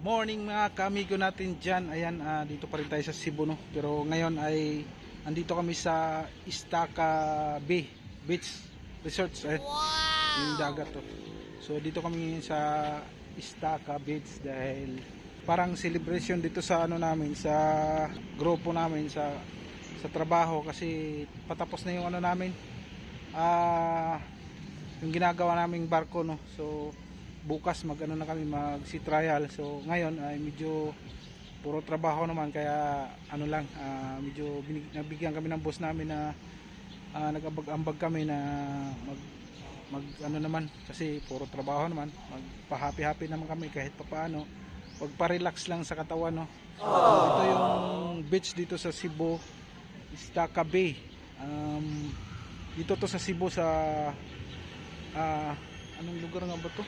morning mga kamigo natin dyan. Ayan, ah, dito pa rin tayo sa Cebu no. Pero ngayon ay andito kami sa Istaka Bay Beach Resort. Eh, Yung dagat to. So dito kami sa Istaka Beach dahil parang celebration dito sa ano namin sa grupo namin sa sa trabaho kasi patapos na yung ano namin ah yung ginagawa naming barko no so bukas mag ano na kami mag sea trial so ngayon ay medyo puro trabaho naman kaya ano lang ah, medyo binig, nabigyan kami ng boss namin na ah, nag-ambag-ambag kami na mag mag ano naman kasi puro trabaho naman. Magpa-happy-happy naman kami kahit papaano. Magpa-relax lang sa katawan no? Ito yung beach dito sa Cebu Istaka Bay. Um, dito to sa Cebu sa ah anong lugar nga ba to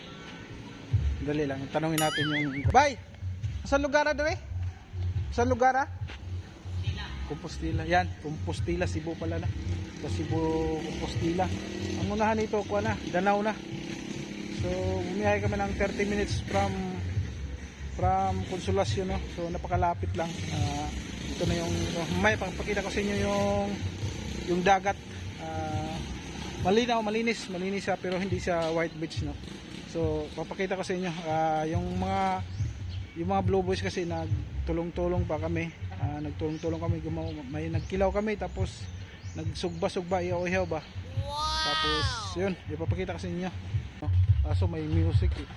dali lang tanongin natin yung bay! Saan lugar na dre? Saan lugar ah? Compostela. Yan Compostela Cebu pala na. Sa Cebu Compostela. Ang unahan nito kuha na Danau na. So bumiyahe kami ng 30 minutes from from Consolacion no? So napakalapit lang. Ah, ito na yung may pagpakita ko sa inyo yung yung dagat. Ah, malinaw malinis malinis siya pero hindi siya white beach no so papakita ko sa inyo ah, yung mga yung mga blue boys kasi nagtulong-tulong pa kami. Ah, nagtulong-tulong kami gumawa, may nagkilaw kami tapos nagsugba-sugba iyaw-iyaw ba? Tapos yun ipapakita ko sa inyo. No? kaso may music eh.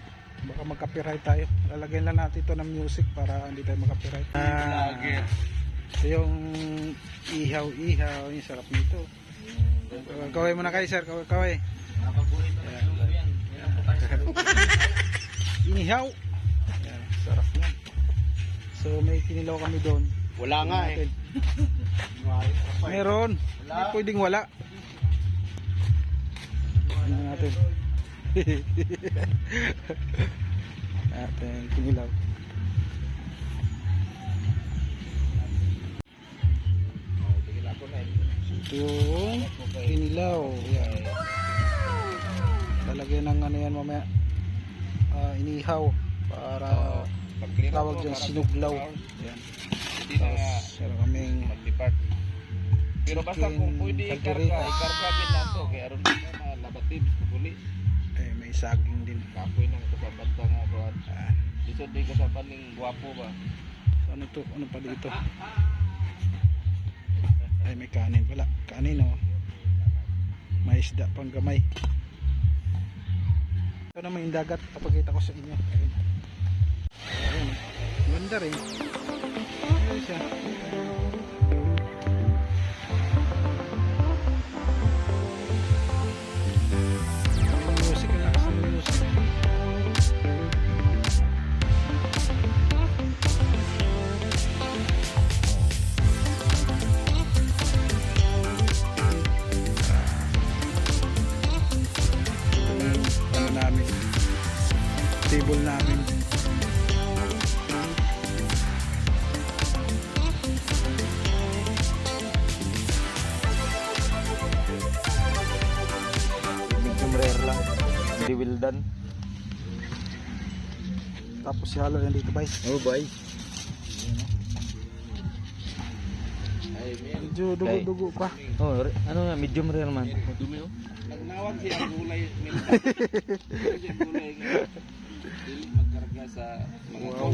baka mag-copyright tayo. Lalagyan lang natin ito ng music para hindi tayo mag-copyright Ah, ito yung ihaw-ihaw yung sarap nito. Kaway muna kayo sir. Kaway kaway inihaw. Yan, sarap niyan. So may kinilaw kami doon. Wala nga eh. Meron. Hindi pwedeng wala. Ano natin? Natin kinilaw. Ito yung kinilaw. yan lalagyan ng ano yan mamaya. Ah, inihaw para tawag dyan sinuglaw yan tapos meron kaming mag-depart. Pero basta kung pwede ikarga, ikarga din na to. Kaya aron din na labatib sa pulis. eh, may saging din. Kapoy nang kasabata nga buhat. ah, Lisod din kasaban ning gwapo ba. ano to? Ano pa dito? Ay may kanin pala. Kanin oh. May isda pang gamay ito naman yung dagat papakita ko sa inyo. Ayun. Ayun. Ganda rin. Ayun siya Done. tapos si Halo yan dito bay Oh boy. Ay, medyo dugo-dugo pa Oh, re- ano nga, medium rare man. Dumi oh. Nagnawag siya ang gulay. Siya gulay. Dili magkarga sa mga Wow.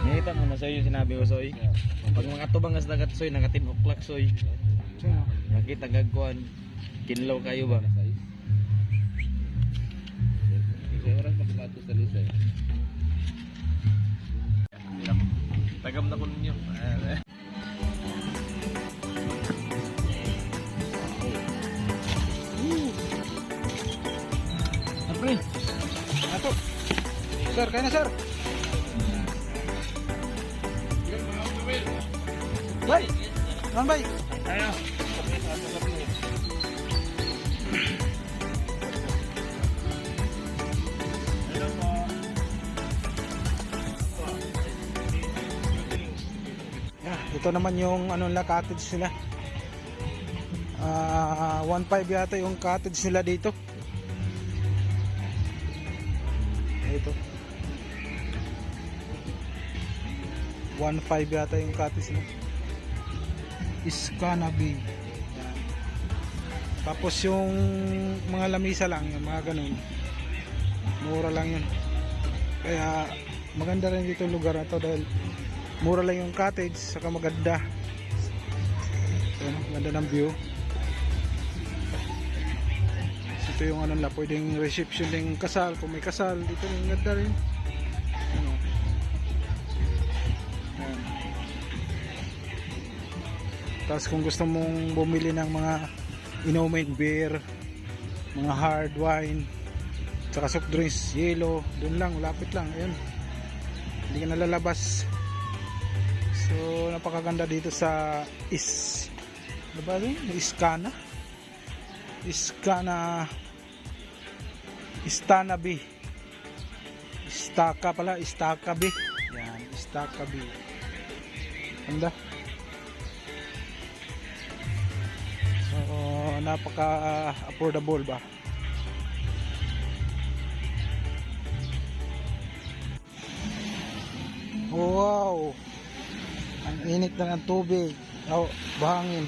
Nakita mo na sa'yo yung sinabi ko, Soy. Pag mga tubangas na kat, Soy, naka 10 o'clock, Soy. Nakita gagkuhan. Kinlaw kayo ba? Isa oras makabato sa lisay. Tagam na ko ninyo. Apre ato sir kaya na sir bay Naman bay Ayo. Ito naman yung ano nila cottage nila. Ah, 1.5 yata yung cottage nila dito. Ito. 1.5 yata yung katis no. Iskanabi. Tapos yung mga lamisa lang, yung mga ganun. Mura lang yun. Kaya maganda rin dito lugar na to dahil mura lang yung cottage saka maganda. So, ganda ng view. So, ito yung ano nila, pwedeng reception ng kasal. Kung may kasal, dito rin ganda rin. Ano. Tapos kung gusto mong bumili ng mga inumin beer, mga hard wine, tsaka soft drinks, yellow, dun lang, lapit lang, ayun. Hindi ka nalalabas. So, napakaganda dito sa is ano ba yun? Iskana? Iskana Istana B Istaka pala, Istaka B Yan, Istaka B Ganda So, napaka affordable ba? Wow! Init na ng tubig. Oh, bahangin.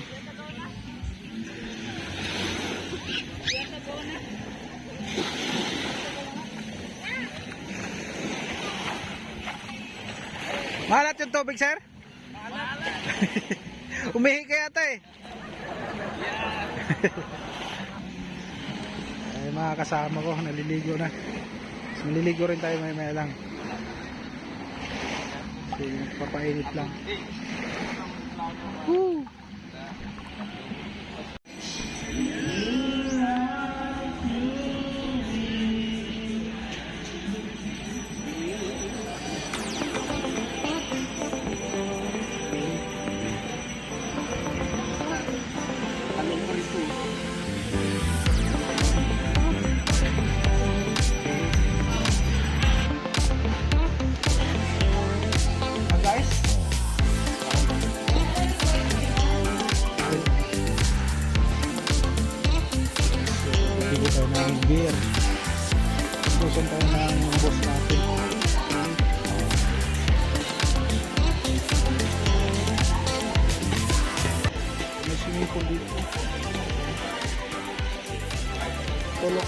Malat yung tubig, sir? Umihi ka yata eh. Ay, mga kasama ko, naliligo na. Naliligo rin tayo may may lang. Kasi papainit lang. Woo! Anong prito? Ng beer. Susun tayo ng boss natin. May swimming pool dito. Tulo